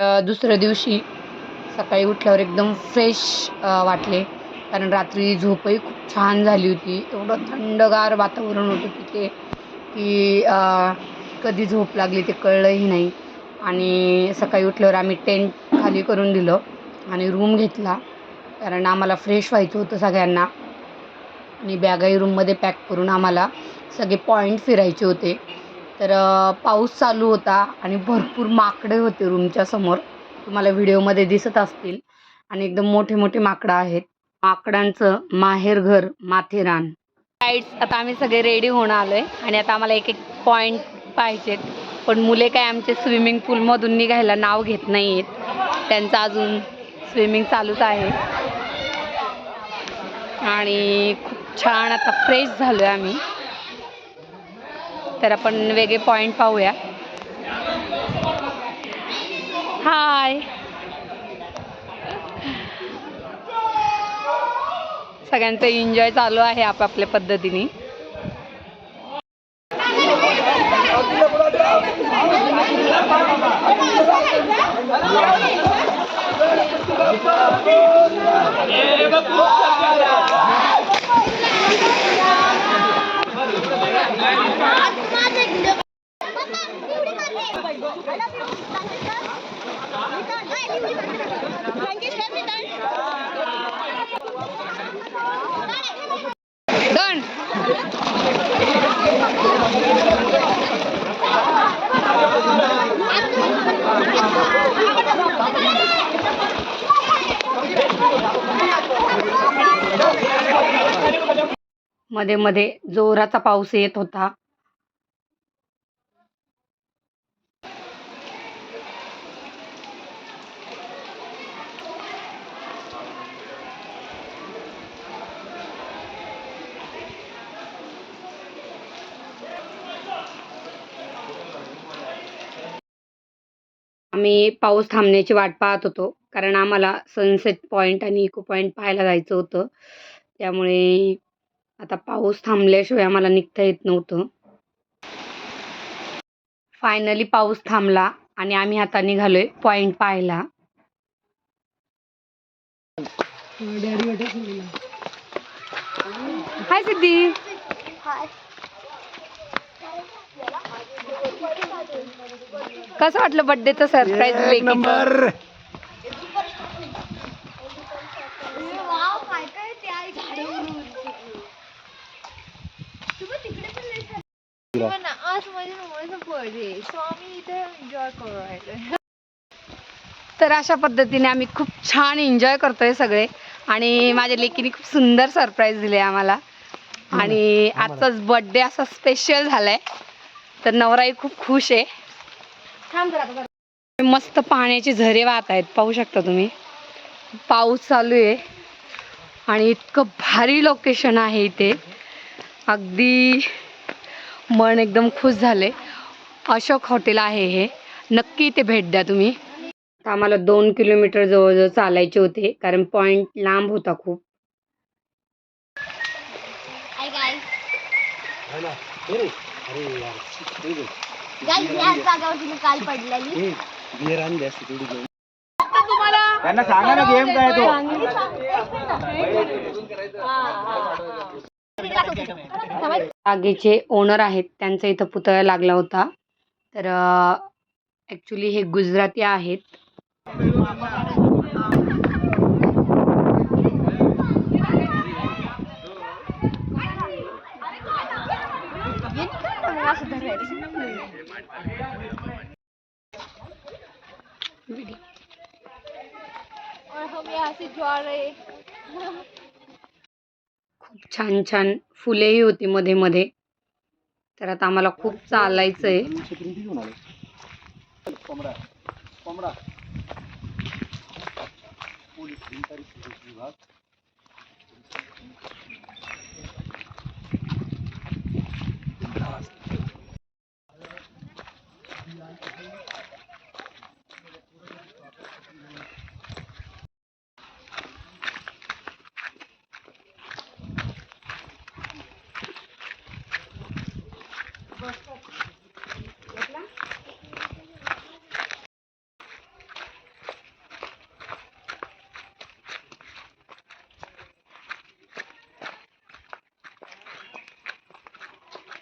दुसऱ्या दिवशी सकाळी उठल्यावर एकदम फ्रेश वाटले. कारण रात्री झोपही खूप छान झाली होती. एवढं थंडगार वातावरण होतं तिथे की कधी झोप लागली ते कळलंही नाही. आणि सकाळी उठल्यावर आम्ही टेंट खाली करून दिलं आणि रूम घेतला. कारण आम्हाला फ्रेश व्हायचं होतं सगळ्यांना. आणि बॅगाही रूममध्ये पॅक करून आम्हाला सगळे पॉईंट फिरायचे होते. तर पाऊस चालू होता आणि भरपूर माकडे होते रूमच्या समोर. तुम्हाला व्हिडिओमध्ये दिसत असतील. आणि एकदम मोठे मोठे माकडं आहेत. माकडांचं माहेरघर माथेरान. राईड्स आता आम्ही सगळे रेडी होऊन आलो आहे आणि आता आम्हाला एक एक पॉईंट पाहिजेत. पण मुले काय आमचे स्विमिंग पूलमधून निघायला नाव घेत नाही आहेत त्यांचं अजून स्विमिंग चालूच आहे. आणि खूप छान आता फ्रेश झालो आहे आम्ही. तर आपण वेगळे पॉईंट पाहूया. हाय सगळ्यांचं एन्जॉय चालू आहे आपापल्या पद्धतीने. मध्ये मध्ये जोराचा पाऊस येत होता. आम्ही पाऊस थांबण्याची वाट पाहत होतो कारण आम्हाला सनसेट पॉईंट आणि इको पॉईंट पाहायला जायचं होतं. त्यामुळे आता पाऊस थांबल्याशिवाय आम्हाला निघता येत नव्हतं. फायनली पाऊस थांबला आणि आम्ही आता निघालोय पॉईंट पाहायला. हाय सिद्धी कसं वाटलं बर्थडेचं सरप्राईज नंबर वाव काय काय ते आहे झाडावरून तुम्ही तिकडे पण लय छान- पण आज माझ्या मम्मीचा बर्थडे सो आम्ही इथे एन्जॉय करू राहिलो. तर अशा पद्धतीने आम्ही खूप छान एन्जॉय करतोय सगळे. आणि माझ्या लेकीने खूप सुंदर सरप्राईज दिले आम्हाला. आणि आजचाच बर्थडे असा स्पेशल झालाय. तर नवराही खूप खुश आहे. मस्त पाण्याचे झरे वाहत आहेत पाहू शकता तुम्ही. पाऊस चालू आहे. आणि इतकं भारी लोकेशन आहे इथे. अगदी मन एकदम खुश झाले. अशोक हॉटेल आहे हे. नक्की इथे भेट द्या तुम्ही. तर आम्हाला दोन किलोमीटर जवळजवळ चालायचे होते कारण पॉईंट लांब होता खूप. त्यांना सांगा ना गेम काय तो? जागेचे ओनर आहेत त्यांचा इथं पुतळा लागला होता. तर ॲक्च्युली हे गुजराती आहेत. और हम यहाँ से जा रहे खूप छान छान फुलेही होती मध्ये मध्ये. तर आता आम्हाला खूप चालायचं आहे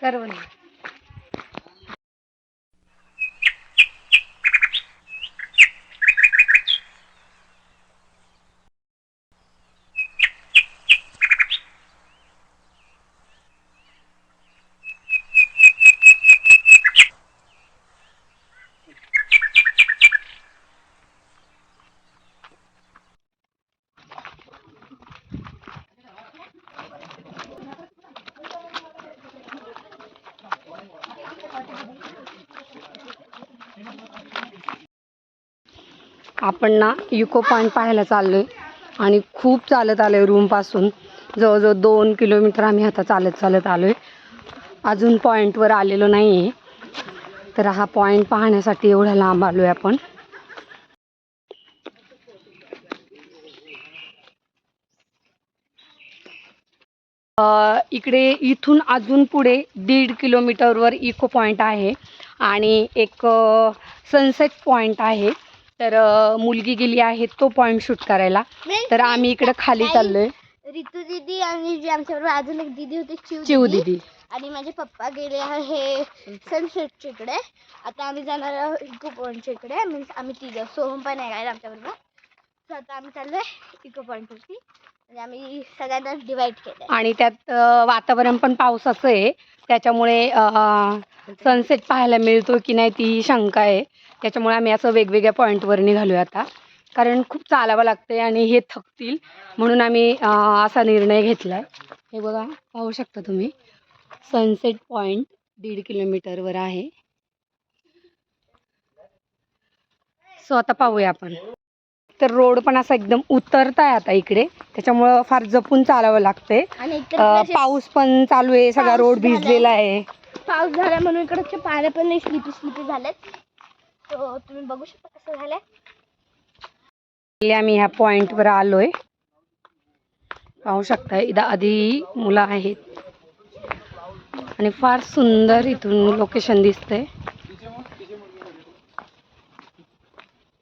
Carolina. आपण ना इको पॉईंट पाहायला चाललोय. आणि खूप चालत आलो आहे रूमपासून जवळजवळ दोन किलोमीटर आम्ही आता चालत चालत आलो आहे अजून पॉईंटवर आलेलो नाही आहे तर हा पॉईंट पाहण्यासाठी एवढा लांब आलो आहे आपण इकडे इथून अजून पुढे दीड किलोमीटरवर इको पॉईंट आहे. आणि एक सनसेट पॉईंट आहे. तर मुलगी गेली आहे तो पॉईंट शूट करायला. तर आम्ही इकडे खाली चाललोय. रितू दीदी आणि जी आमच्याबरोबर अजून एक दीदी होती चिव चिव दिदी. आणि माझे पप्पा गेले आहे सनसेटच्या इकडे आता आम्ही जाणार आहोत इको पॉईंटच्या इकडे मीन्स आम्ही तिघं सोहम पण आहे आमच्याबरोबर. तर आता आम्ही चाललोय इको पॉईंटवरती म्हणजे आम्ही सगळ्यांना आणि त्यात वातावरण पण पावसाचं आहे. त्याच्यामुळे सनसेट पाहायला मिळतो की नाही ती शंका आहे. त्याच्यामुळे आम्ही असं वेगवेगळ्या पॉईंटवर निघालोय आता. कारण खूप चालावं लागते आणि हे थकतील म्हणून आम्ही असा निर्णय घेतला आहे हे बघा पाहू शकता तुम्ही. सनसेट पॉईंट दीड किलोमीटरवर आहे. सो आता पाहूया आपण. तर रोड पण असा एकदम उतरताय आता इकडे. त्याच्यामुळं फार जपून चालावं लागते आणि अ, इकडे पाऊस पण चालू आहे. सगळा रोड. भिजलेला आहे. पाऊस झाला म्हणून इकडचे पाण्या पण नाही स्लिपी स्लिपी झालेत. तुम्ही बघू शकता कसं झालंय. आम्ही ह्या पॉइंटवर आलोय. पाहू शकता इथं आधी मुलं आहेत. आणि फार सुंदर इथून लोकेशन दिसतंय.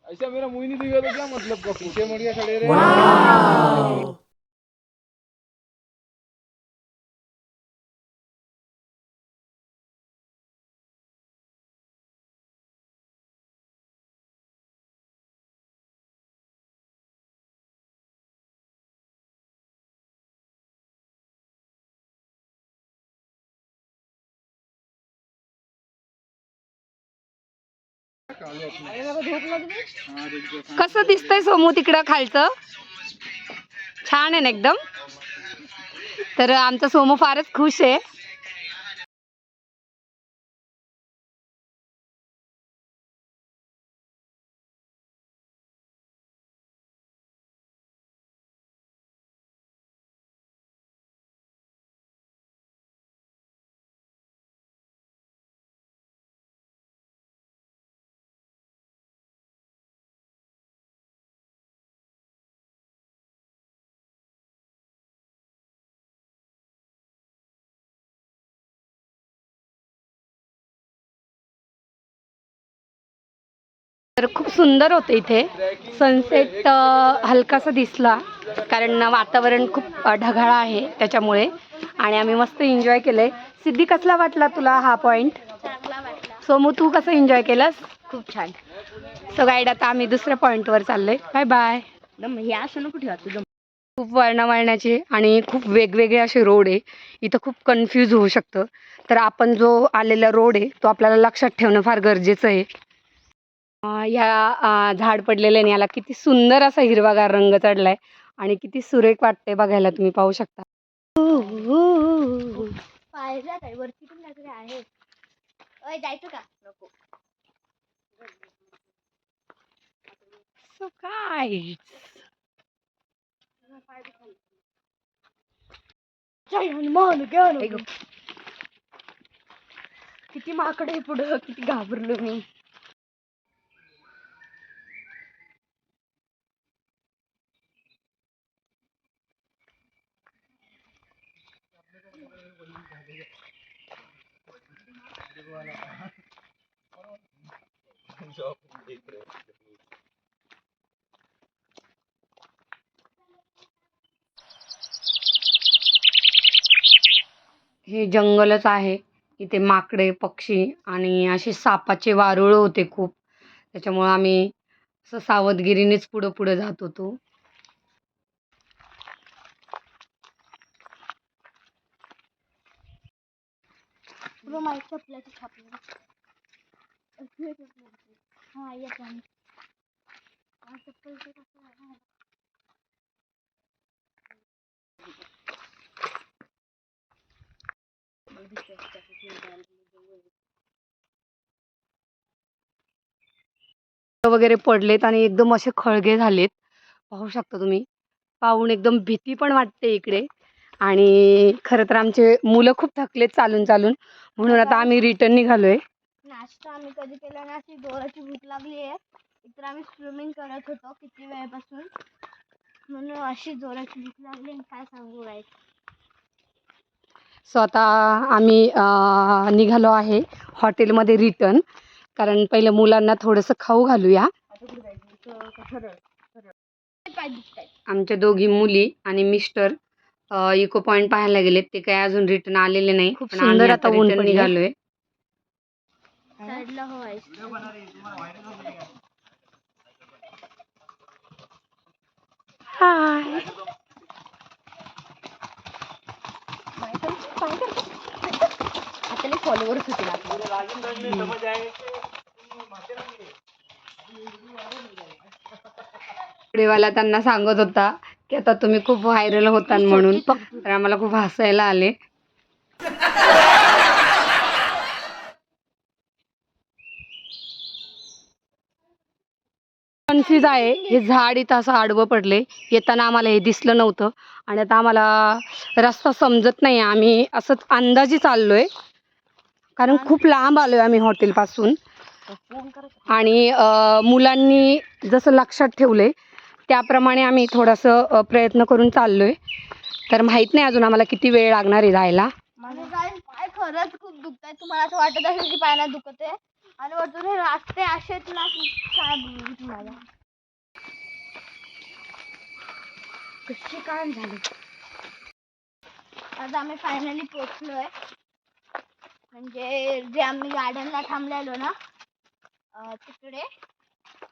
ऐसा मेरा मुंह नहीं दिखेगा तो क्या मतलब का? पीछे मर गया खड़े रहे। कसं दिसतंय सोमू तिकडं खालचं? छान आहे ना एकदम? तर आमचा सोमू फारच खुश आहे. तर खूप सुंदर होतं इथे. सनसेट हलकासा दिसला. कारण वातावरण खूप ढगाळ आहे त्याच्यामुळे. आणि आम्ही मस्त एन्जॉय केलंय. सिद्धी कसला वाटला तुला हा वाटला. सोमू तू कसं एन्जॉय केलंस? खूप छान. सो गाईड आता आम्ही दुसऱ्या पॉईंटवर चाललोय. बाय बाय हे असं नको ठेवा तुझं खूप वळणावळणाचे आणि खूप वेगवेगळे असे रोड आहे. इथं खूप कन्फ्यूज होऊ शकतं. तर आपण जो आलेला रोड आहे तो आपल्याला लक्षात ठेवणं फार गरजेचं आहे. अं, या अं, झाड पडलेल्या याला किती सुंदर असा हिरवागार रंग चढलाय आणि किती सुरेख वाटते बघायला तुम्ही पाहू शकता. काहीतरी आहे. अय जायचं का? नको. guys, किती माकडे पुढं किती घाबरलो मी हे जंगलच आहे. इथे माकडे पक्षी आणि असे सापाचे वारुळ होते खूप. त्याच्यामुळं आम्ही असं सावधगिरीनेच पुढं पुढं जात होतो. पुढं माझ्या चपल्याचं छापलं हा वगैरे पडलेत आणि एकदम असे खळगे झालेत. पाहू शकता तुम्ही. पाहून एकदम भीती पण वाटते इकडे. आणि खरं तर आमचे मुलं खूप थकलेत चालून चालून. म्हणून आता आम्ही रिटर्न निघालोय. नाश्ता आम्ही कधी केला नाही. अशी जोराची भूक लागली आहे. इतर आम्ही स्विमिंग करत होतो किती वेळपासून. म्हणून अशी जोराची भूक लागली आणि काय सांगू काय सो आता आम्ही निघालो आहे हॉटेलमध्ये रिटर्न. कारण पहिलं मुलांना थोडंसं खाऊ घालूया. आमच्या दोघी मुली आणि मिस्टर इको पॉइंट पाहायला गेलेत. ते काय अजून रिटर्न आलेले नाही. खूप सुंदर आता ऊन. निघालोय. हाय आता फॉलोअर्स. पुढेवाला त्यांना सांगत होता की आता तुम्ही खूप व्हायरल होता म्हणून. तर आम्हाला खूप हसायला आले. कन्फ्यूज आहे. हे झाड इथं असं आडवं पडले. येताना आम्हाला हे दिसलं नव्हतं. आणि आता आम्हाला रस्ता समजत नाही. आम्ही असंच अंदाजी आहे कारण खूप लांब आलो आहे आम्ही हॉटेलपासून. आणि मुलांनी जसं लक्षात ठेवलंय त्याप्रमाणे आम्ही थोडंसं प्रयत्न करून चाललोय. तर माहीत नाही अजून आम्हाला किती वेळ लागणार आहे जायला. पाय खरंच खूप दुखत आहे तुम्हाला असं वाटत असेल की पाय नाही दुखत आहे. आणि वरतून हे रस्ते ना की काय बोलू तुम्हाला. कशी काय झाली. आज आम्ही फायनली पोचलोय. म्हणजे जे आम्ही गार्डनला थांबलेलो ना तिकडे.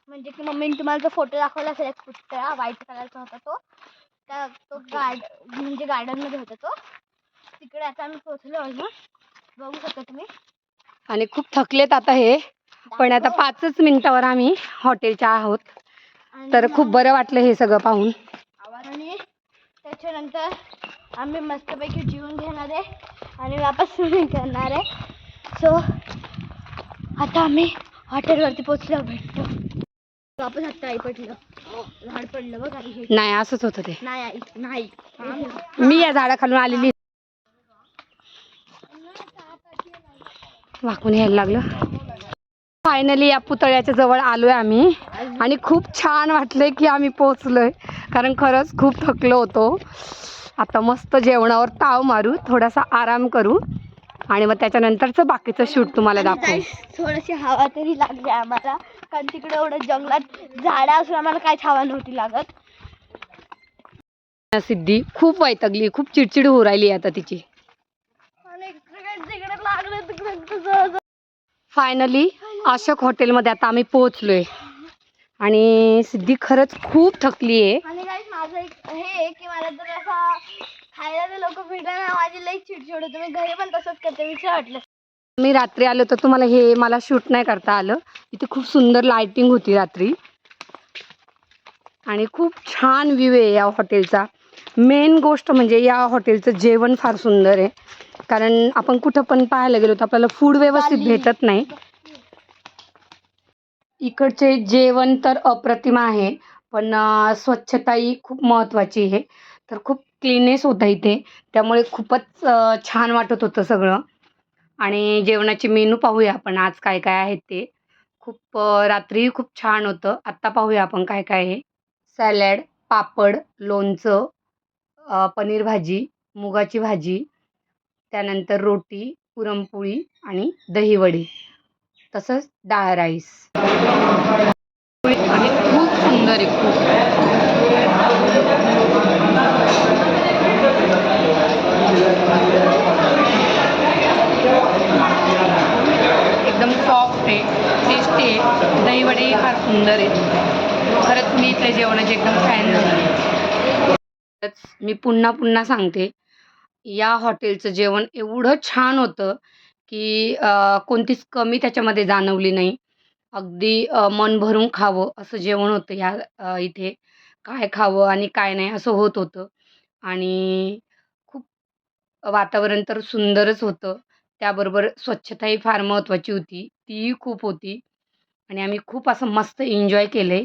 म्हणजे की मम्मीने तुम्हाला जो फोटो दाखवला असेल एक पुतळा व्हाईट कलरचा होता तो. त्या तो गार्ड म्हणजे garden मध्ये होता तो. तिकडे आता आम्ही पोचलो ऑलमोस्ट बघू शकता तुम्ही. आणि खूप थकलेत आता हे. पण आता पाचच मिनिटावर आम्ही हॉटेलच्या आहोत. तर खूप बरं वाटलं हे सगळं पाहून. आणि त्याच्यानंतर आम्ही मस्तपैकी जेवून घेणार आहे आणि वापस स्विमिंग करणार आहे. सो आता आम्ही हॉटेलवरती पोचलो भेटतो. वापस आता आई पडलं. झाड पडलं बघ नाही असंच होतं ते. नाही आई नाही. मी या झाडाखालून आलेली वाकून यायला लागलं. फायनली या पुतळ्याच्या जवळ आलोय आम्ही. आणि खूप छान वाटलंय की आम्ही पोचलोय कारण खरंच खूप थकलो होतो. आता मस्त जेवणावर ताव मारू थोडासा आराम करू. आणि मग त्याच्यानंतरचं बाकीचं शूट तुम्हाला दाखवू. थोडीशी हवा तरी लागली आम्हाला. कारण तिकडे एवढं जंगलात झाडं असून आम्हाला काहीच हवा नव्हती लागत. सिद्धी खूप वैतागली खूप चिडचिड होऊ राहिली आता तिची आणि इकडे तिकडे लागलं तिकडे तुझं फायनली अशोक हॉटेलमध्ये आता आम्ही पोहोचलोय. आणि सिद्धी खरंच खूप थकली आहे. आणि काही माझं एक हे आहे की मला जर असा खायला जर लोक भेटला ना माझी लई चिडचिड होते. मी घरी पण तसंच करते विचार वाटलं मी रात्री आलो तर तुम्हाला हे मला शूट नाही करता आलं. इथे खूप सुंदर लाइटिंग होती रात्री. आणि खूप छान व्ह्यू आहे या हॉटेलचा मेन गोष्ट म्हणजे या हॉटेलचं जेवण फार सुंदर आहे. कारण आपण कुठं पण पाहायला गेलो तर आपल्याला फूड व्यवस्थित भेटत नाही. इकडचे जेवण तर अप्रतिम आहे. पण अं, स्वच्छताही खूप महत्त्वाची आहे. तर खूप क्लीनेस होता इथे. त्यामुळे खूपच छान वाटत होतं सगळं. आणि जेवणाचे मेनू पाहूया आपण आज काय काय आहेत ते. खूप रात्रीही खूप छान होतं. आत्ता पाहूया आपण काय काय आहे. सॅलॅड पापड लोणचं पनीर भाजी मुगाची भाजी त्यानंतर रोटी पुरणपोळी आणि दहीवडी. तसंच डाळ राईस. आणि खूप सुंदर आहे खूप. एकदम सॉफ्ट आहे टेस्टी आहे. दहीवडे फार सुंदर आहे. खरंच मी इथल्या जेवणाची एकदम फॅन झाली खरंच मी पुन्हा पुन्हा सांगते. या हॉटेलचं जेवण एवढं छान होतं की कोणतीच कमी त्याच्यामध्ये जाणवली नाही. अगदी मन भरून खावं असं जेवण होतं ह्या इथे. काय खावं आणि काय नाही असं होत होतं. आणि खूप वातावरण तर सुंदरच होतं. त्याबरोबर स्वच्छताही फार महत्त्वाची होती. तीही खूप होती. आणि आम्ही खूप असं मस्त एन्जॉय केलं.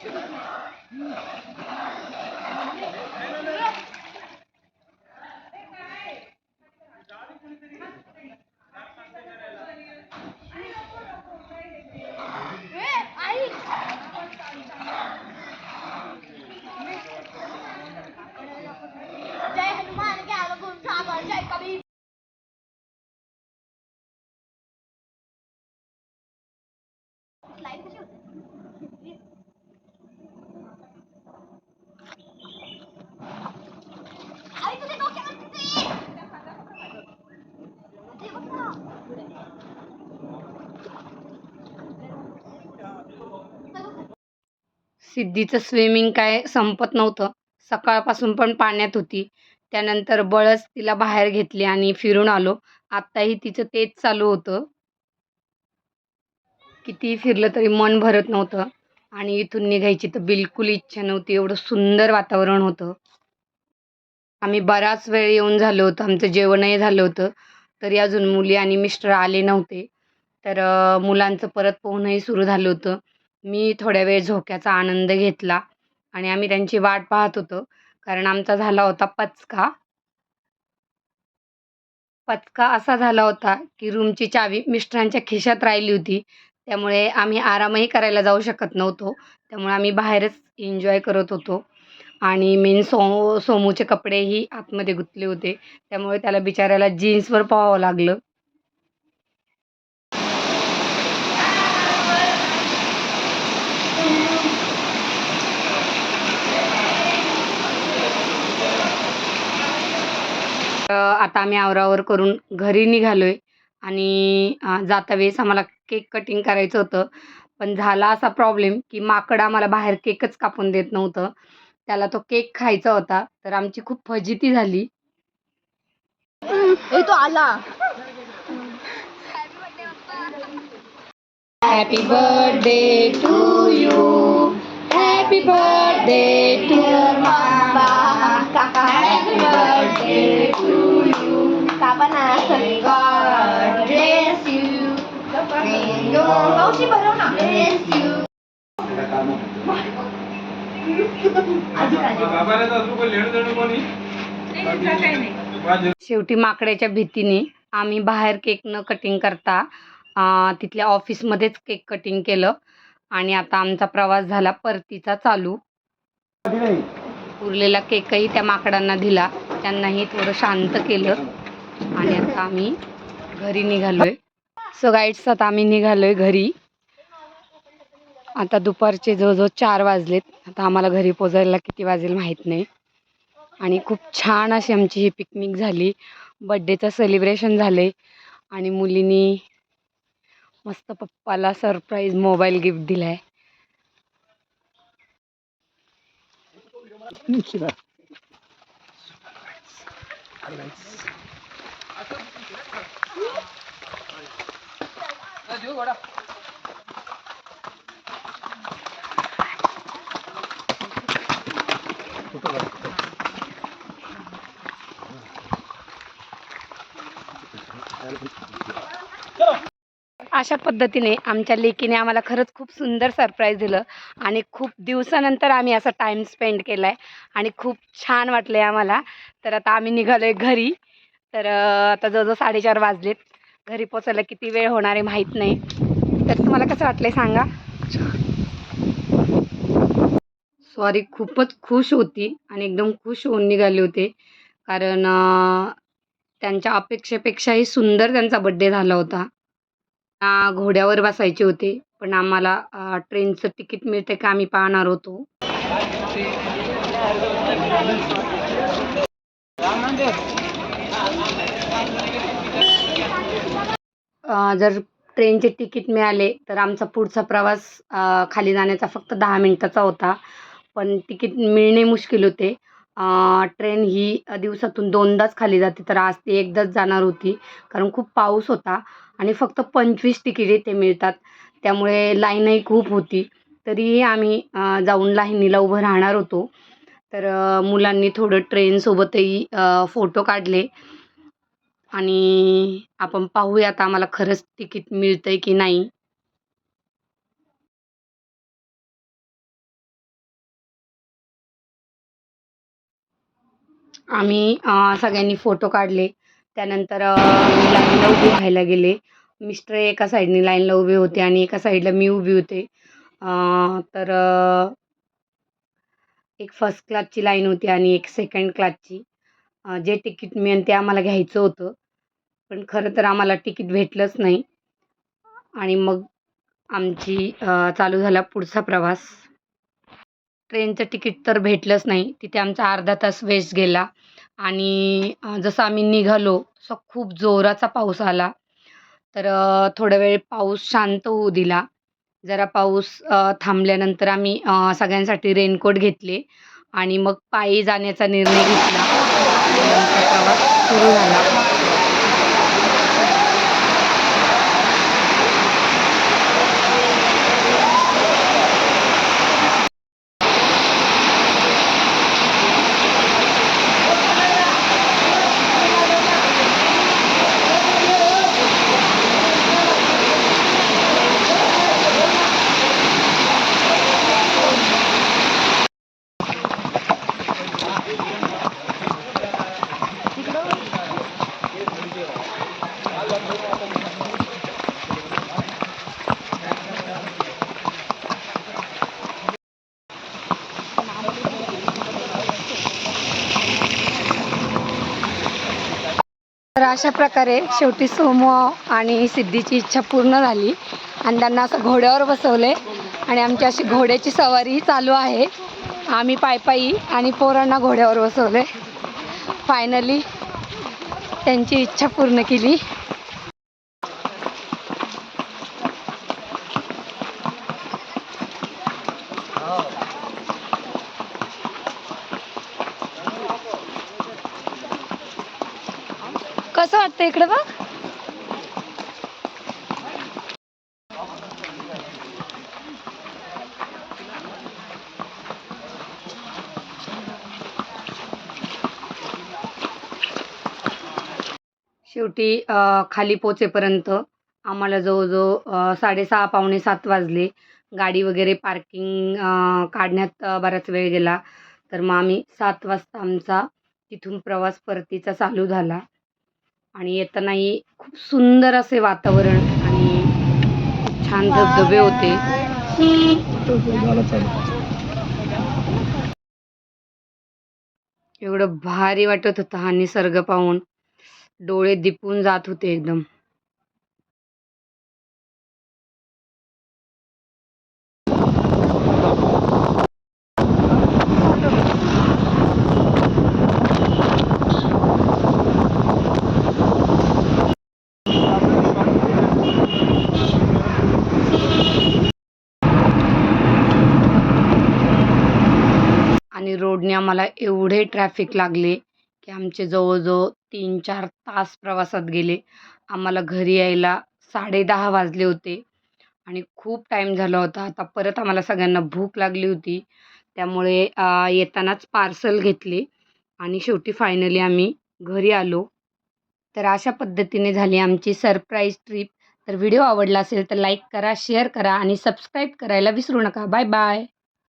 ¿Qué es सिद्धीचं स्विमिंग काय संपत नव्हतं. सकाळपासून पण पाण्यात होती. त्यानंतर बळच तिला बाहेर घेतली आणि फिरून आलो. आत्ताही तिचं तेच चालू होतं. कितीही फिरलं तरी मन भरत नव्हतं. आणि इथून निघायची तर बिलकुल इच्छा नव्हती. एवढं सुंदर वातावरण होतं. आम्ही बराच वेळ येऊन झालो होतो. आमचं जेवणही झालं होतं. तरी अजून मुली आणि मिस्टर आले नव्हते. तर मुलांचं परत पोहणंही सुरू झालं होतं. मी थोड्या वेळ झोक्याचा आनंद घेतला आणि आम्ही त्यांची वाट पाहत होतो. कारण आमचा झाला होता पचका. पचका असा झाला होता की रूमची चावी मिस्टरांच्या खिशात राहिली होती. त्यामुळे आम्ही आरामही करायला जाऊ शकत नव्हतो. त्यामुळे आम्ही बाहेरच एन्जॉय करत होतो. आणि मेन सो सोमूचे कपडेही आतमध्ये गुंतले होते. त्यामुळे त्याला बिचाऱ्याला जीन्सवर पाहावं लागलं. आता आम्ही आवरावर करून घरी निघालोय. आणि जाता वेळेस आम्हाला केक कटिंग करायचं होतं. पण झाला असा प्रॉब्लेम की माकड आम्हाला बाहेर केकच कापून देत नव्हतं. त्याला तो केक खायचा होता. तर आमची खूप फजिती झाली. ए तो आला. Happy birthday to you happy birthday to काका हॅपी बर्थडे टू मावशी भरव ना शेवटी माकडाच्या भीतीने आम्ही बाहेर केक न कटिंग करता तिथल्या ऑफिसमध्येच केक कटिंग केलं आणि आता आमचा प्रवास झाला परतीचा चालू. उरलेला केकही त्या माकडांना दिला. त्यांनाही थोडं शांत केलं. आणि आता आम्ही घरी निघालोय. सो गाईड्स आता आम्ही निघालोय घरी. आता दुपारचे जवळजवळ चार वाजलेत. आता आम्हाला घरी पोचायला किती वाजेल माहीत नाही. आणि खूप छान अशी आमची ही पिकनिक झाली. बड्डेचं सेलिब्रेशन झाले आणि मुलींनी मस्त पप्पाला सरप्राईज मोबाईल गिफ्ट दिला आहे अशा पद्धतीने आमच्या लेकीने आम्हाला खरंच खूप सुंदर सरप्राईज दिलं आणि खूप दिवसानंतर आम्ही असा टाईम स्पेंड केला आहे आणि खूप छान वाटलं आहे आम्हाला. तर आता आम्ही निघालो आहे घरी. तर आता जवळजवळ साडेचार वाजलेत. घरी पोचायला किती वेळ होणार आहे माहीत नाही. तर तुम्हाला कसं वाटलंय सांगा? सॉरी खूपच खुश होती आणि एकदम खुश होऊन निघाले होते. कारण त्यांच्या अपेक्षेपेक्षाही सुंदर त्यांचा बड्डे झाला होता. घोड्यावर बसायचे होते पण आम्हाला ट्रेनचं तिकीट मिळते का आम्ही पाहणार होतो. जर ट्रेनचे तिकीट मिळाले तर आमचा पुढचा प्रवास खाली जाण्याचा फक्त दहा मिनटाचा होता. पण तिकीट मिळणे मुश्किल होते. ट्रेन ही दिवसातून दोनदाच खाली जाते. तर आज ती एकदाच जाणार होती. कारण खूप पाऊस होता आणि फक्त पंचवीस तिकिटे ते मिळतात. त्यामुळे लाईनही खूप होती. तरीही आम्ही जाऊन लाईनीला उभं राहणार होतो. तर मुलांनी थोडं ट्रेनसोबतही फोटो काढले. आणि आपण पाहूयात आम्हाला खरंच तिकीट मिळतंय की नाही. आम्ही सगळ्यांनी फोटो काढले. त्यानंतर लाईनला उभी व्हायला गेले. मिस्टर एका साईडने लाईनला उभे होते आणि एका साईडला मी उभी होते. तर एक फर्स्ट क्लासची लाईन होती आणि एक सेकंड क्लासची. जे तिकीट मिळेल ते आम्हाला घ्यायचं होतं. पण खरं तर आम्हाला तिकीट भेटलंच नाही. आणि मग आमची चालू झाला पुढचा प्रवास. ट्रेनचं तिकीट तर भेटलंच नाही. तिथे आमचा अर्धा तास वेस्ट गेला. आणि जसं आम्ही निघालो तसं खूप जोराचा पाऊस आला. तर थोडा वेळ पाऊस शांत होऊ दिला. जरा पाऊस थांबल्यानंतर आम्ही सगळ्यांसाठी रेनकोट घेतले. आणि मग पायी जाण्याचा निर्णय घेतला. आणि प्रवास सुरू झाला. तर अशा प्रकारे शेवटी सोमो आणि सिद्धीची इच्छा पूर्ण झाली. आणि त्यांना असं घोड्यावर बसवले. आणि आमची अशी घोड्याची सवारीही चालू आहे. आम्ही पायपायी आणि पोरांना घोड्यावर बसवले. फायनली त्यांची इच्छा पूर्ण केली कसं वाटतं इकडे बघ. शेवटी खाली पोचेपर्यंत आम्हाला जवळजवळ साडेसहा पावणे सात वाजले. गाडी वगैरे पार्किंग काढण्यात बराच वेळ गेला. तर मग आम्ही सात वाजता आमचा तिथून प्रवास परतीचा चालू झाला. आणि येतानाही खूप सुंदर असे वातावरण आणि छान धबधबे होते. एवढं भारी वाटत होतं हा निसर्ग पाहून. डोळे दिपून जात होते एकदम. रोडने आम्हाला एवढे ट्रॅफिक लागले की आमचे जवळजवळ तीन चार तास प्रवासात गेले. आम्हाला घरी यायला साडेदहा वाजले होते आणि खूप टाईम झाला होता. आता परत आम्हाला सगळ्यांना भूक लागली होती. त्यामुळे येतानाच पार्सल घेतले आणि शेवटी फायनली आम्ही घरी आलो. तर अशा पद्धतीने झाली आमची सरप्राईज ट्रिप तर व्हिडिओ आवडला असेल तर लाईक करा शेअर करा आणि सबस्क्राईब करायला विसरू नका. Bye bye